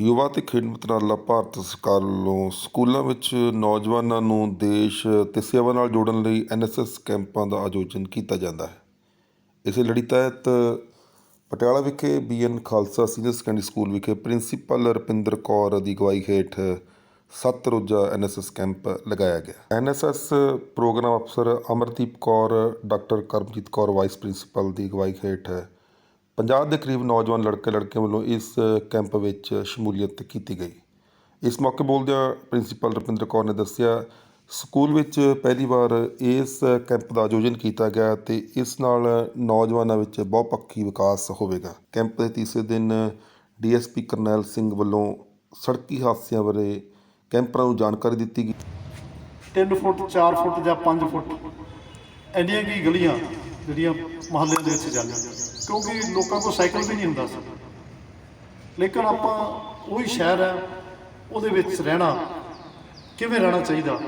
ਯੁਵਾ ਅਤੇ ਖੇਡ ਮੰਤਰਾਲਾ ਭਾਰਤ ਸਰਕਾਰ ਵੱਲੋਂ ਸਕੂਲਾਂ ਵਿੱਚ ਨੌਜਵਾਨਾਂ ਨੂੰ ਦੇਸ਼ ਅਤੇ ਸੇਵਾ ਨਾਲ ਜੋੜਨ ਲਈ ਐਨਐਸਐਸ ਕੈਂਪਾਂ ਦਾ ਆਯੋਜਨ ਕੀਤਾ ਜਾਂਦਾ ਹੈ। ਇਸੇ ਲੜੀ ਤਹਿਤ ਪਟਿਆਲਾ ਵਿਖੇ BN Khalsa senior secondary school ਵਿਖੇ ਪ੍ਰਿੰਸੀਪਲ ਰੁਪਿੰਦਰ ਕੌਰ ਦੀ ਅਗਵਾਈ ਹੇਠ ਸੱਤ ਰੋਜ਼ਾ ਐਨਐਸਐਸ ਕੈਂਪ ਲਗਾਇਆ ਗਿਆ। ਐਨਐਸਐਸ ਪ੍ਰੋਗਰਾਮ ਅਫਸਰ Amardeep Kaur, doctor Karamjit Kaur, vice principal ਦੀ ਅਗਵਾਈ ਹੇਠ 50 ਦੇ ਕਰੀਬ ਨੌਜਵਾਨ ਲੜਕੇ ਲੜਕੀਆਂ ਵੱਲੋਂ ਇਸ ਕੈਂਪ ਵਿੱਚ ਸ਼ਮੂਲੀਅਤ ਕੀਤੀ ਗਈ। ਇਸ ਮੌਕੇ ਬੋਲਦਿਆਂ ਪ੍ਰਿੰਸੀਪਲ ਰੁਪਿੰਦਰ ਕੌਰ ਨੇ ਦੱਸਿਆ, ਸਕੂਲ ਵਿੱਚ ਪਹਿਲੀ ਵਾਰ ਇਸ ਕੈਂਪ ਦਾ ਆਯੋਜਨ ਕੀਤਾ ਗਿਆ ਤੇ ਇਸ ਨਾਲ ਨੌਜਵਾਨਾਂ ਵਿੱਚ ਬਹੁਪੱਖੀ ਵਿਕਾਸ ਹੋਵੇਗਾ। ਕੈਂਪ ਦੇ ਤੀਸਰੇ ਦਿਨ ਡੀਐਸਪੀ ਕਰਨੈਲ ਸਿੰਘ ਵੱਲੋਂ ਸੜਕੀ ਹਾਦਸਿਆਂ ਬਾਰੇ ਕੈਂਪਰਾਂ ਨੂੰ ਜਾਣਕਾਰੀ ਦਿੱਤੀ ਗਈ। 3 ਫੁੱਟ 4 ਫੁੱਟ ਜਾਂ 5 ਫੁੱਟ ਇੰਨੀਆਂ ਕੀ ਗਲੀਆਂ ਜਿਹੜੀਆਂ ਮਹੱਲਿਆਂ ਦੇ ਵਿੱਚ ਜਾਂਦੀਆਂ ਕਿਉਂਕਿ ਲੋਕਾਂ ਕੋਲ ਸਾਈਕਲ ਵੀ ਨਹੀਂ ਹੁੰਦਾ ਸੀ। ਲੇਕਿਨ ਆਪਾਂ ਉਹੀ ਸ਼ਹਿਰ ਹੈ, ਉਹਦੇ ਵਿੱਚ ਰਹਿਣਾ। ਕਿਵੇਂ ਰਹਿਣਾ ਚਾਹੀਦਾ?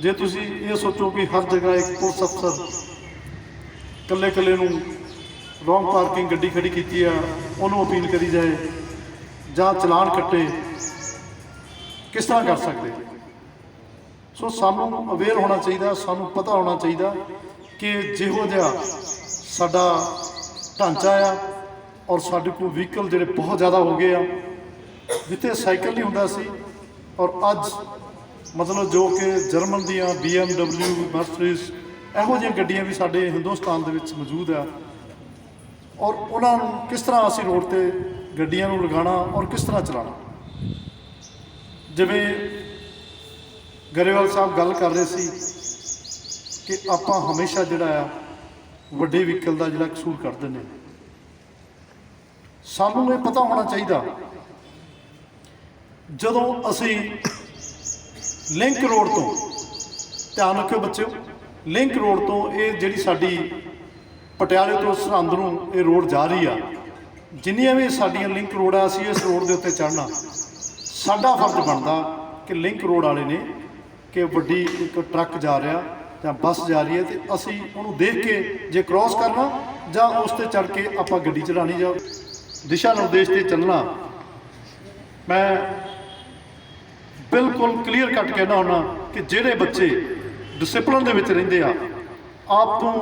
ਜੇ ਤੁਸੀਂ ਇਹ ਸੋਚੋ ਕਿ ਹਰ ਜਗ੍ਹਾ ਇੱਕ ਪੁਲਿਸ ਅਫਸਰ ਇਕੱਲੇ ਇਕੱਲੇ ਨੂੰ ਰੋਂਗ ਪਾਰਕਿੰਗ ਗੱਡੀ ਖੜੀ ਕੀਤੀ ਆ ਉਹਨੂੰ ਅਪੀਲ ਕਰੀ ਜਾਏ ਜਾਂ ਚਲਾਨ ਕੱਟੇ, ਕਿਸ ਤਰ੍ਹਾਂ ਕਰ ਸਕਦੇ? ਸੋ ਸਾਨੂੰ ਅਵੇਅਰ ਹੋਣਾ ਚਾਹੀਦਾ, ਸਾਨੂੰ ਪਤਾ ਹੋਣਾ ਚਾਹੀਦਾ ਕਿ ਜਿਹੋ ਜਿਹਾ ਸਾਡਾ ਢਾਂਚਾ ਆ ਔਰ ਸਾਡੇ ਕੋਲ ਵਹੀਕਲ ਜਿਹੜੇ ਬਹੁਤ ਜ਼ਿਆਦਾ ਹੋ ਗਏ ਆ। ਜਿੱਥੇ ਸਾਈਕਲ ਨਹੀਂ ਹੁੰਦਾ ਸੀ ਔਰ ਅੱਜ ਮਤਲਬ ਜੋ ਕਿ ਜਰਮਨ ਦੀਆਂ BMW ਮਰਸਡੀਜ਼ ਇਹੋ ਜਿਹੀਆਂ ਗੱਡੀਆਂ ਵੀ ਸਾਡੇ ਹਿੰਦੁਸਤਾਨ ਦੇ ਵਿੱਚ ਮੌਜੂਦ ਆ। ਔਰ ਉਹਨਾਂ ਨੂੰ ਕਿਸ ਤਰ੍ਹਾਂ ਅਸੀਂ ਰੋਡ ਤੇ ਗੱਡੀਆਂ ਨੂੰ ਲਗਾਉਣਾ ਔਰ ਕਿਸ ਤਰ੍ਹਾਂ ਚਲਾਉਣਾ? ਜਿਵੇਂ ਗਰੇਵਾਲ ਸਾਹਿਬ ਗੱਲ ਕਰ ਰਹੇ ਸੀ ਕਿ ਆਪਾਂ ਹਮੇਸ਼ਾ ਜਿਹੜਾ ਆ ਵੱਡੇ ਵਹੀਕਲ ਦਾ ਜਿਹੜਾ ਕਸੂਰ ਕਰਦੇ ਨੇ। ਸਾਨੂੰ ਇਹ ਪਤਾ ਹੋਣਾ ਚਾਹੀਦਾ, ਜਦੋਂ ਅਸੀਂ ਲਿੰਕ ਰੋਡ ਤੋਂ ਧਿਆਨ ਰੱਖਿਓ ਬੱਚਿਓ ਲਿੰਕ ਰੋਡ ਤੋਂ ਇਹ ਜਿਹੜੀ ਸਾਡੀ ਪਟਿਆਲੇ ਤੋਂ ਸਰਹੰਦ ਨੂੰ ਇਹ ਰੋਡ ਜਾ ਰਹੀ ਆ, ਜਿੰਨੀਆਂ ਵੀ ਸਾਡੀਆਂ ਲਿੰਕ ਰੋਡ ਆ, ਅਸੀਂ ਇਸ ਰੋਡ ਦੇ ਉੱਤੇ ਚੜ੍ਹਨਾ। ਸਾਡਾ ਫਰਜ਼ ਬਣਦਾ ਕਿ ਲਿੰਕ ਰੋਡ ਵਾਲੇ ਨੇ ਕਿ ਵੱਡੀ ਇੱਕ ਟਰੱਕ ਜਾ ਰਿਹਾ ਜਾਂ ਬੱਸ ਜਾ ਰਹੀ ਹੈ ਤੇ ਅਸੀਂ ਉਹਨੂੰ ਦੇਖ ਕੇ ਜੇ ਕ੍ਰਾਸ ਕਰਨਾ ਜਾਂ ਉਸ ਤੇ ਚੜ ਕੇ ਆਪਾਂ ਗੱਡੀ ਚਲਾਣੀ ਜਾਂ ਦਿਸ਼ਾ ਨਿਰਦੇਸ਼ ਤੇ ਚੱਲਣਾ, ਮੈਂ ਬਿਲਕੁਲ ਕਲੀਅਰ ਕੱਟ ਕਹਿਣਾ ਹੁੰਦਾ ਕਿ ਜਿਹੜੇ ਬੱਚੇ ਡਿਸਪਲਿਨ ਦੇ ਵਿੱਚ ਰਹਿੰਦੇ ਆ, ਆਪ ਤੋਂ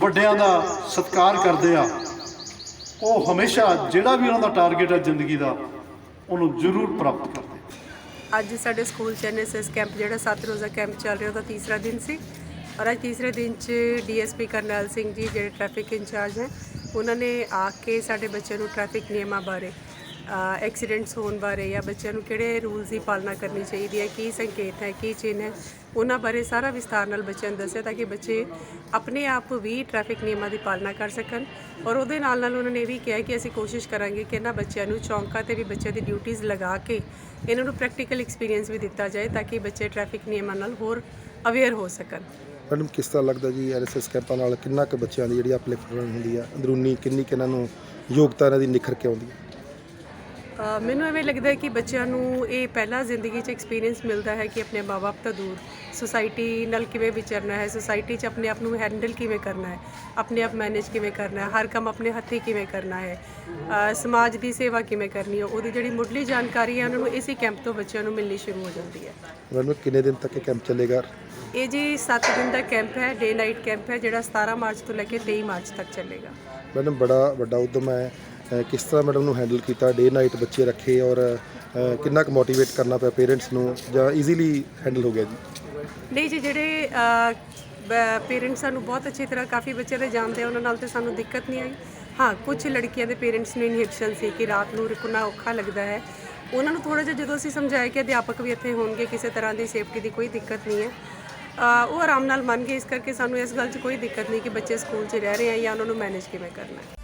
ਵੱਡਿਆਂ ਦਾ ਸਤਿਕਾਰ ਕਰਦੇ ਆ, ਉਹ ਹਮੇਸ਼ਾ ਜਿਹੜਾ ਵੀ ਉਹਨਾਂ ਦਾ ਟਾਰਗੇਟ ਹੈ ਜ਼ਿੰਦਗੀ ਦਾ, ਉਹਨੂੰ ਜ਼ਰੂਰ ਪ੍ਰਾਪਤ ਕਰਦੇ ਅੱਜ ਸਾਡੇ ਸਕੂਲ ਚ ਐਨਐਸਐਸ ਕੈਂਪ ਜਿਹੜਾ 7 ਰੋਜ਼ਾ ਕੈਂਪ ਚੱਲ ਰਿਹਾ, ਉਹਦਾ ਤੀਸਰਾ ਦਿਨ ਸੀ। ਔਰ ਅੱਜ ਤੀਸਰੇ ਦਿਨ ਚ ਡੀਐਸਪੀ ਕਰਨੈਲ ਸਿੰਘ ਜੀ ਜਿਹੜੇ ਟ੍ਰੈਫਿਕ ਇੰਚਾਰਜ ਹੈ, ਉਹਨਾਂ ਨੇ ਆ ਕੇ ਸਾਡੇ ਬੱਚਿਆਂ ਨੂੰ ਟ੍ਰੈਫਿਕ ਨਿਯਮਾਂ ਬਾਰੇ ਐਕਸੀਡੈਂਟਸ ਹੋਣ ਬਾਰੇ ਜਾਂ ਬੱਚਿਆਂ ਨੂੰ ਕਿਹੜੇ ਰੂਲਸ ਦੀ ਪਾਲਣਾ ਕਰਨੀ ਚਾਹੀਦੀ ਹੈ, ਕੀ ਸੰਕੇਤ ਹੈ, ਕੀ ਚਿੰਨ੍ਹ ਹੈ, ਉਹਨਾਂ ਬਾਰੇ ਸਾਰਾ ਵਿਸਥਾਰ ਨਾਲ ਬੱਚਿਆਂ ਨੂੰ ਦੱਸਿਆ ਤਾਂ ਕਿ ਬੱਚੇ ਆਪਣੇ ਆਪ ਵੀ ਟ੍ਰੈਫਿਕ ਨਿਯਮਾਂ ਦੀ ਪਾਲਣਾ ਕਰ ਸਕਣ। ਔਰ ਉਹਦੇ ਨਾਲ ਨਾਲ ਉਹਨਾਂ ਨੇ ਇਹ ਵੀ ਕਿਹਾ ਕਿ ਅਸੀਂ ਕੋਸ਼ਿਸ਼ ਕਰਾਂਗੇ ਕਿ ਇਹਨਾਂ ਬੱਚਿਆਂ ਨੂੰ ਚੌਂਕਾਂ ਤੇ ਵੀ ਬੱਚਿਆਂ ਦੀ ਡਿਊਟੀਆਂ ਲਗਾ ਕੇ ਇਹਨਾਂ ਨੂੰ ਪ੍ਰੈਕਟੀਕਲ ਐਕਸਪੀਰੀਅੰਸ ਵੀ ਦਿੱਤਾ ਜਾਏ ਤਾਂ ਕਿ ਬੱਚੇ ਟ੍ਰੈਫਿਕ ਨਿਯਮਾਂ ਨਾਲ ਹੋਰ ਅਵੇਅਰ ਹੋ ਸਕਣ। ਮੈਡਮ ਕਿਸ ਤਰ੍ਹਾਂ ਲੱਗਦਾ ਜੀ ਆਰਐਸਐਸ ਕੈਂਪਾਂ ਨਾਲ ਕਿੰਨਾ ਕੁ ਬੱਚਿਆਂ ਦੀ ਜਿਹੜੀ ਅਪਲਿਫਟ ਹੁੰਦੀ ਆ? ਅੰਦਰੂਨੀ ਕਿੰਨੀ ਕੁ ਇਹਨਾਂ ਨੂੰ ਯੋਗਤਾ ਇਹਨਾਂ ਦੀ ਨਿਖਰ ਕੇ ਆਉਂਦੀ ਹੈ ਮੈਨੂੰ ਐਵੇਂ ਲੱਗਦਾ ਹੈ ਕਿ ਬੱਚਿਆਂ ਨੂੰ ਇਹ ਪਹਿਲਾ ਜ਼ਿੰਦਗੀ 'ਚ ਐਕਸਪੀਰੀਅੰਸ ਮਿਲਦਾ ਹੈ ਕਿ ਆਪਣੇ ਮਾਪੇ ਤੋਂ ਦੂਰ ਸੁਸਾਇਟੀ ਨਾਲ ਕਿਵੇਂ ਵਿਚਰਨਾ ਹੈ ਸੁਸਾਇਟੀ 'ਚ ਆਪਣੇ ਆਪ ਨੂੰ ਹੈਂਡਲ ਕਿਵੇਂ ਕਰਨਾ ਹੈ ਆਪਣੇ ਆਪ ਮੈਨੇਜ ਕਿਵੇਂ ਕਰਨਾ ਹੈ ਹਰ ਕੰਮ ਆਪਣੇ ਹੱਥੀਂ ਕਿਵੇਂ ਕਰਨਾ ਹੈ ਅ, ਸਮਾਜ ਦੀ ਸੇਵਾ ਕਿਵੇਂ ਕਰਨੀ ਹੈ ਉਹਦੀ ਜਿਹੜੀ ਮੁੱਢਲੀ ਜਾਣਕਾਰੀ ਹੈ ਉਹਨਾਂ ਨੂੰ ਇਸੇ ਕੈਂਪ ਤੋਂ ਬੱਚਿਆਂ ਨੂੰ ਮਿਲਣੀ ਸ਼ੁਰੂ ਹੋ ਜਾਂਦੀ ਹੈ। ਮੈਡਮ ਕਿੰਨੇ ਦਿਨ ਤੱਕ ਇਹ ਕੈਂਪ ਚੱਲੇਗਾ? ਇਹ ਜੀ 7 ਦਿਨ ਦਾ ਕੈਂਪ ਹੈ ਡੇ ਨਾਈਟ ਕੈਂਪ ਹੈ ਜਿਹੜਾ 17 ਮਾਰਚ ਤੋਂ ਲੈ ਕੇ 23 ਮਾਰਚ ਤੱਕ ਚੱਲੇਗਾ। ਮੈਡਮ ਬੜਾ ਵੱਡਾ ਉਦਮ ਹੈ। ਅਹ ਕਿਸ ਤਰ੍ਹਾਂ ਮੈਡਮ ਨੂੰ ਹੈਂਡਲ ਕੀਤਾ? ਡੇ ਨਾਈਟ ਬੱਚੇ ਰੱਖੇ ਔਰ ਅਹ ਕਿੰਨਾ ਕੁ ਮੋਟੀਵੇਟ ਕਰਨਾ ਪਿਆ ਪੇਰੈਂਟਸ ਨੂੰ? ਜਾਂ ਈਜ਼ੀਲੀ ਹੈਂਡਲ ਹੋ ਗਿਆ ਜੀ? ਨਹੀਂ ਜੀ ਜਿਹੜੇ ਪੇਰੈਂਟਸ ਸਾਨੂੰ ਬਹੁਤ ਅੱਛੀ ਤਰ੍ਹਾਂ ਕਾਫੀ ਬੱਚੇ ਦੇ ਜਾਣਦੇ ਆ ਉਹਨਾਂ ਨਾਲ ਤੇ ਸਾਨੂੰ ਦਿੱਕਤ ਨਹੀਂ ਆਈ। ਹਾਂ ਕੁਝ ਲੜਕੀਆਂ ਦੇ ਪੇਰੈਂਟਸ ਨੂੰ ਇਨਹਿਬਿਸ਼ਨ ਸੀ ਕਿ ਰਾਤ ਨੂੰ ਰੁਕਣਾ ਔਖਾ ਲੱਗਦਾ ਹੈ। ਉਹਨਾਂ ਨੂੰ ਥੋੜਾ ਜਿਹਾ ਜਦੋਂ ਅਸੀਂ ਸਮਝਾਇਆ ਕਿ ਅਧਿਆਪਕ ਵੀ ਇੱਥੇ ਹੋਣਗੇ ਕਿਸੇ ਤਰ੍ਹਾਂ ਦੀ ਸੇਫਟੀ ਦੀ ਕੋਈ ਦਿੱਕਤ ਨਹੀਂ ਹੈ। ਉਹ ਆਰਾਮ ਨਾਲ ਮੰਨ ਗਏ ਇਸ ਕਰਕੇ ਸਾਨੂੰ ਇਸ ਗੱਲ 'ਚ ਕੋਈ ਦਿੱਕਤ ਨਹੀਂ ਕਿ ਬੱਚੇ ਸਕੂਲ 'ਚ ਰਹਿ ਰਹੇ ਆ ਜਾਂ ਉਹਨਾਂ ਨੂੰ ਮੈਨੇਜ ਕਿਵੇਂ ਕਰਨਾ ਹੈ।